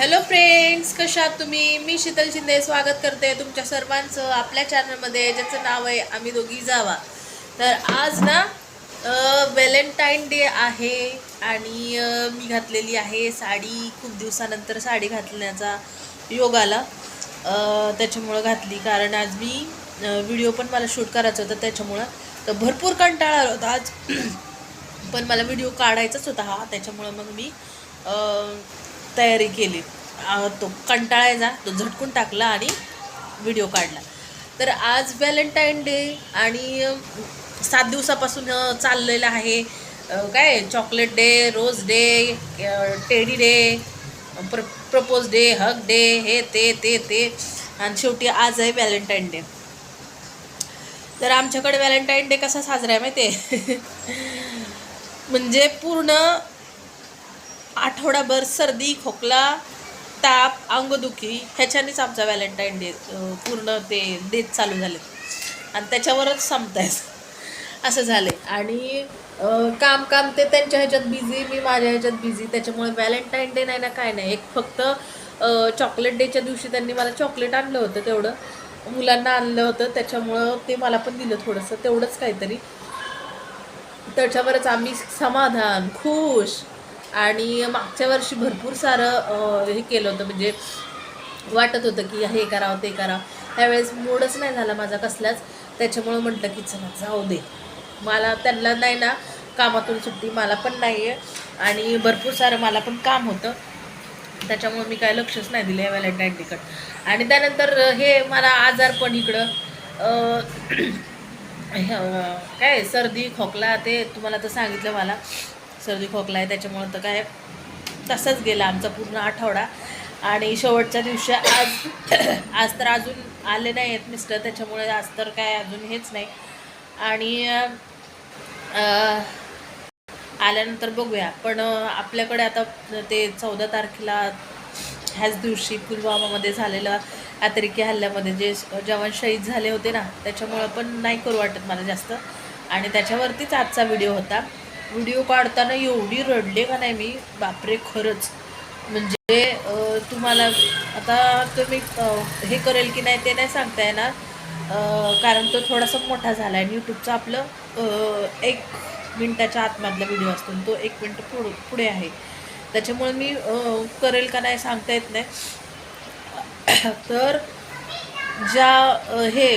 Hello friends कशा तुम्ही? मी शीतल शिंदे स्वागत करते तुमच्या सर्वांचं आपल्या चॅनलमध्ये ज्याचं नाव आहे आम्ही दोघी जावा. तर आज ना व्हॅलेंटाईन डे आहे आणि मी घातलेली आहे साडी खूप दिवसानंतर साडी घातण्याचा योग आला त्याच्यामुळं घातली कारण आज मी व्हिडिओ पण मला शूट करायचं होतं त्याच्यामुळं. तर भरपूर कंटाळा आला होता आज. पण मला व्हिडिओ काढायचाच होता हा त्याच्यामुळं मग मी तयारी केली. तो कंटाळायचा तो झटकून टाकला आणि व्हिडिओ काढला. तर आज व्हॅलेंटाईन डे आणि सात दिवसापासून चाललेलं आहे. काय? Chocolate day rose day teddy day प्र प्रपोज डे हग डे हे ते ते ते. आणि शेवटी आज आहे व्हॅलेंटाईन डे तर आमच्याकडे व्हॅलेंटाईन डे कसा साजरा आहे माहिती आहे म्हणजे पूर्ण आठवडाभर सर्दी खोकला ताप अंगदुखी ह्याच्यानेच आमचा व्हॅलेंटाईन डे पूर्ण ते डेज चालू झाले आणि त्याच्यावरच संपतायच असं झाले आणि काम काम ते त्यांच्या ह्याच्यात बिझी मी माझ्या ह्याच्यात बिझी त्याच्यामुळे व्हॅलेंटाईन डे नाही ना काय नाही. एक फक्त चॉकलेट डेच्या दिवशी त्यांनी मला चॉकलेट आणलं होतं तेवढं. मुलांना आणलं होतं. त्याच्यामुळं ते मला पण दिलं थोडंसं. तेवढंच काहीतरी. त्याच्यावरच आम्ही समाधान खुश. आणि मागच्या वर्षी भरपूर सारं हे केलं होतं म्हणजे वाटत होतं की हे करावं ते करावं त्यावेळेस मूडच नाही झाला माझा कसलाच. त्याच्यामुळं म्हटलं की चला जाऊ दे. मला त्यांना नाही ना कामातून सुट्टी मला पण नाही आहे आणि भरपूर सारं मला पण काम होतं. त्याच्यामुळे मी काय लक्षच नाही दिलं या व्हॅलेंटाईन तिकट आणि त्यानंतर हे मला आजार पण इकडं हे, काय सर्दी खोकला ते तुम्हाला तर सांगितलं मला. सर्दी खोकला आहे त्याच्यामुळं तर काय तसंच गेला आमचा पूर्ण आठवडा. आणि शेवटच्या दिवशी आज आज तर अजून आले नाही आहेत मिस्टर त्याच्यामुळे आज तर काय अजून हेच नाही. आणि आल्यानंतर बघूया. पण आपल्याकडे आता ते चौदा तारखेला ह्याच दिवशी पुलवामामध्ये झालेलं अतिरेकी हल्ल्यामध्ये जे जवान शहीद झाले होते ना त्याच्यामुळं पण नाही करू वाटत मला जास्त. आणि त्याच्यावरतीच आजचा व्हिडिओ होता. व्हिडिओ काढताना एवढी रडले का नाही मी? बापरे खरंच. म्हणजे तुम्हाला आता तुम्ही हे करेल की नाही ते नाही सांगता येणार कारण तो थोडासा मोठा झाला आहे यूट्यूबचा आपलं एक मिनटाच्या आतमधला व्हिडिओ असतो तो एक मिनटं पुढ पुढे आहे. त्याच्यामुळे मी करेल का नाही सांगता येत नाही. तर ज्या हे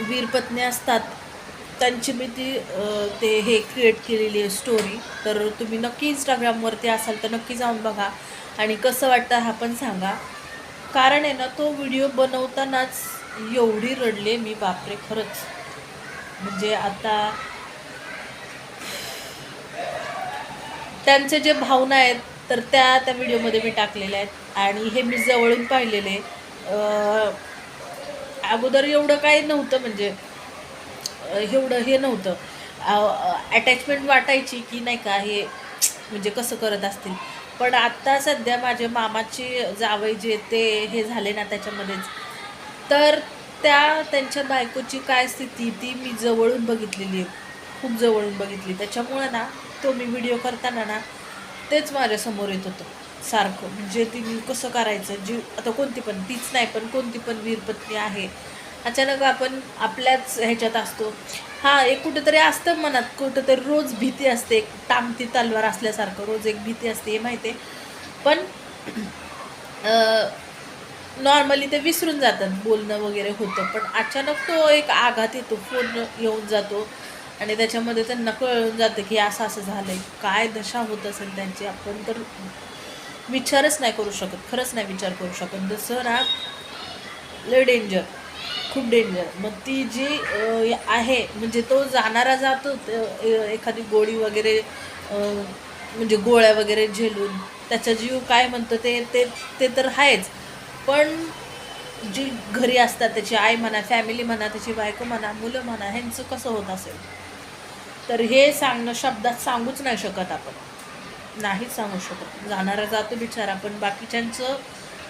वीरपत्नी असतात त्यांची मी ती ते हे क्रिएट केलेली आहे स्टोरी तर तुम्ही नक्की इंस्टाग्रामवरती असाल तर नक्की जाऊन बघा. आणि कसं वाटतं हा पण सांगा. कारण आहे ना तो व्हिडिओ बनवतानाच एवढी रडले मी बापरे खरंच. म्हणजे आता त्यांचे जे भावना आहेत तर त्या त्या व्हिडिओमध्ये मी टाकलेल्या आहेत. आणि हे मी जवळून पाहिलेले. अगोदर एवढं काही नव्हतं म्हणजे एवढं हे नव्हतं. अटॅचमेंट वाटायची की नाही का हे म्हणजे कसं करत असतील. पण आत्ता सध्या माझ्या मामाची जावई जे ते हे झाले ना त्याच्यामध्येच. तर त्या त्यांच्या बायकोची काय स्थिती ती मी जवळून बघितलेली आहे. खूप जवळून बघितली. त्याच्यामुळं ना तो मी व्हिडिओ करताना ना तेच माझ्यासमोर येत होतं. सारखं. म्हणजे ती कसं करायचं? जी आता कोणती पण तीच नाही पण कोणती पण वीरपत्नी आहे. अचानक आपण आपल्याच ह्याच्यात असतो. हां एक कुठंतरी असतं मनात कुठंतरी रोज भीती असते. एक टांगती तलवार असल्यासारखं रोज एक भीती असते हे माहिती आहे. पण नॉर्मली ते विसरून जातात बोलणं वगैरे होतं. पण अचानक तो एक आघात येतो फोन येऊन जातो. आणि त्याच्यामध्ये त्यांना कळून जातं की असं असं झालं आहे काय दशा होत असेल त्यांची आपण तर विचारच नाही करू शकत. खरंच नाही विचार करू शकत. जसं ना लय डेंजर खूप डेंजर मग ती जी आहे म्हणजे तो जाणारा जातो ए- एखादी गोळी वगैरे म्हणजे गोळ्या वगैरे झेलून त्याचा जीव काय म्हणतो ते ते ते तर आहेच. पण जी घरी असतात त्याची आई म्हणा फॅमिली म्हणा त्याची बायको म्हणा मुलं म्हणा ह्यांचं कसं होत असेल? तर हे सांगणं शब्दात सांगूच नाही शकत आपण. नाहीच सांगू शकत. जाणारा जातो बिचारा पण बाकीच्यांचं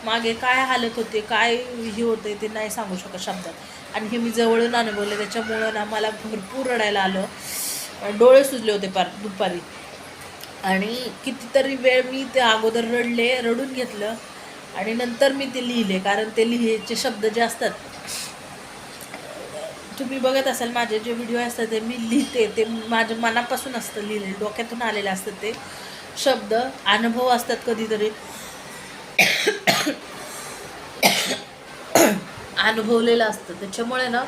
मागे काय हालत होते काय हे होते ते नाही सांगू शकत शब्दात. आणि हे मी जवळून अनुभवलं त्याच्यामुळं ना मला भरपूर रडायला आलं. डोळे सुजले होते पार दुपारी. आणि कितीतरी वेळ मी ते अगोदर रडले रडून घेतलं. आणि नंतर मी ते लिहिले कारण ते लिहायचे शब्द जे असतात तुम्ही बघत असाल माझे जे व्हिडिओ असतात ते मी लिहिते ते माझ्या मनापासून असतं लिहिले डोक्यातून आलेले असतात ते शब्द अनुभव असतात कधीतरी. अनुभवलेलं असतं. त्याच्यामुळे ना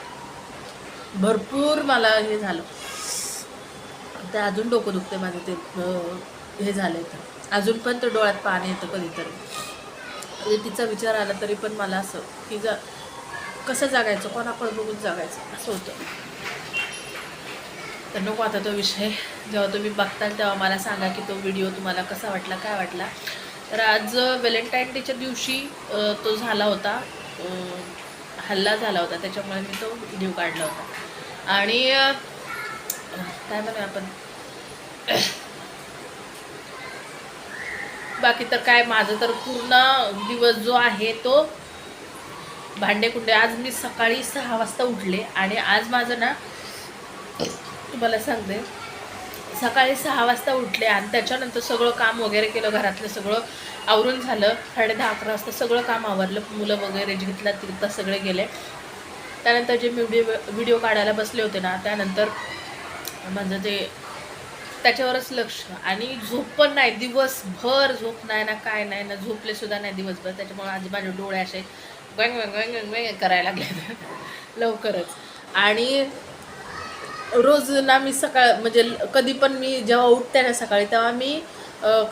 भरपूर मला हे झालं. ते अजून डोकं दुखते माझं ते हे झालं तर. अजून पण तर डोळ्यात पाणी येतं कधीतरी. म्हणजे तिचा विचार आला तरी पण मला असं की जा कसं जगायचं? कोणाकडे बघून जगायचं? असं होतं. तर नको आता तो विषय. जेव्हा तुम्ही बघताल तेव्हा मला सांगा की तो व्हिडिओ तुम्हाला कसा वाटला काय वाटला. तर आज व्हॅलेंटाईन डेच्या दिवशी तो झाला होता. हल्ला झाला होता त्याच्यामुळे मी तो व्हिडिओ काढला होता. आणि काय म्हणूया आपण? बाकी तर काय माझं तर पूर्ण दिवस जो आहे तो भांडे कुंडे आज मी सकाळी सहा वाजता उठले आणि आज माझं ना तुम्हाला सांगते सकाळी सहा वाजता उठले आणि त्याच्यानंतर सगळं काम वगैरे केलं घरातलं सगळं आवरून झालं. साडे दहा अकरा वाजता सगळं काम आवरलं. मुलं वगैरे घेतला तिरता सगळे गेले. त्यानंतर जे मी व्हिडिओ व्हिडिओ काढायला बसले होते ना त्यानंतर माझं ते त्याच्यावरच लक्ष आणि झोप पण नाही. दिवसभर झोप नाही ना काय नाही ना झोपले सुद्धा नाही दिवसभर. त्याच्यामुळे आज माझे डोळे असे गंग गंग गंग गंग गंग करायला लागले लवकरच. आणि रोज ना मी सकाळ म्हणजे ल- कधी पण मी जेव्हा उठते ना सकाळी तेव्हा मी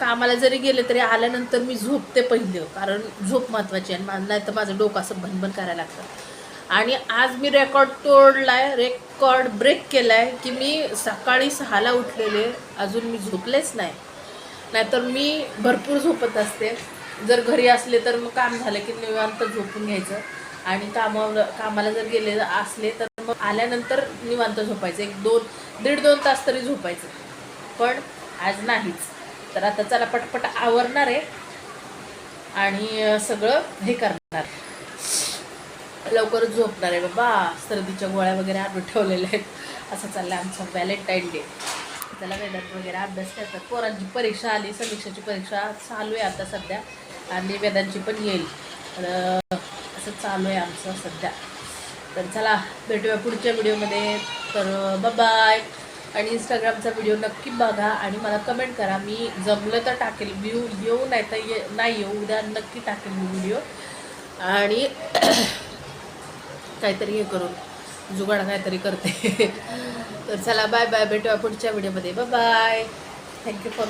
कामाला जरी गेले तरी आल्यानंतर मी झोपते पहिलं कारण झोप महत्त्वाची आहे आणि नाही तर माझं डोकं असं भनभन करायला लागतं. आणि आज मी रेकॉर्ड तोडला आहे रेकॉर्ड ब्रेक केला आहे की मी सकाळी सहाला उठलेले अजून मी झोपलेच नाही. नाहीतर मी भरपूर झोपत असते. जर घरी असले तर मग काम झालं की निवांत झोपून घ्यायचं. आणि कामावर कामाला जर गेले असले तर मग आल्यानंतर निवांत झोपायचं. एक दोन दीड दोन तास तरी झोपायचं. पण आज नाहीच. तर आता चला पटपट आवरणार आहे आणि सगळं हे करणार. लवकरच झोपणार आहे बाबा. सर्दीच्या गोळ्या वगैरे आणून ठेवलेल्या आहेत. असं चाललं आमचं व्हॅलेंटाईन डे. त्याला वेदांत वगैरे अभ्यास करतात. पोरांची परीक्षा आली समीक्षाची परीक्षा चालू आहे आता सध्या. आणि वेदांची पण येईल. तर असं चालू आहे आमचं सध्या. तर चला भेटूया पुढच्या व्हिडिओमध्ये. तर बाय आणि इंस्टाग्रामचा व्हिडिओ नक्की बघा आणि मला कमेंट करा. मी जमलं तर टाकेल. व्ह्यू येऊ नाही तर ये नाही येऊ. उद्या नक्की टाकेल मी व्हिडिओ. आणि काहीतरी हे करून. जुगाड काहीतरी करते. तर चला बाय बाय भेटूया पुढच्या व्हिडिओमध्ये. Bye thank you for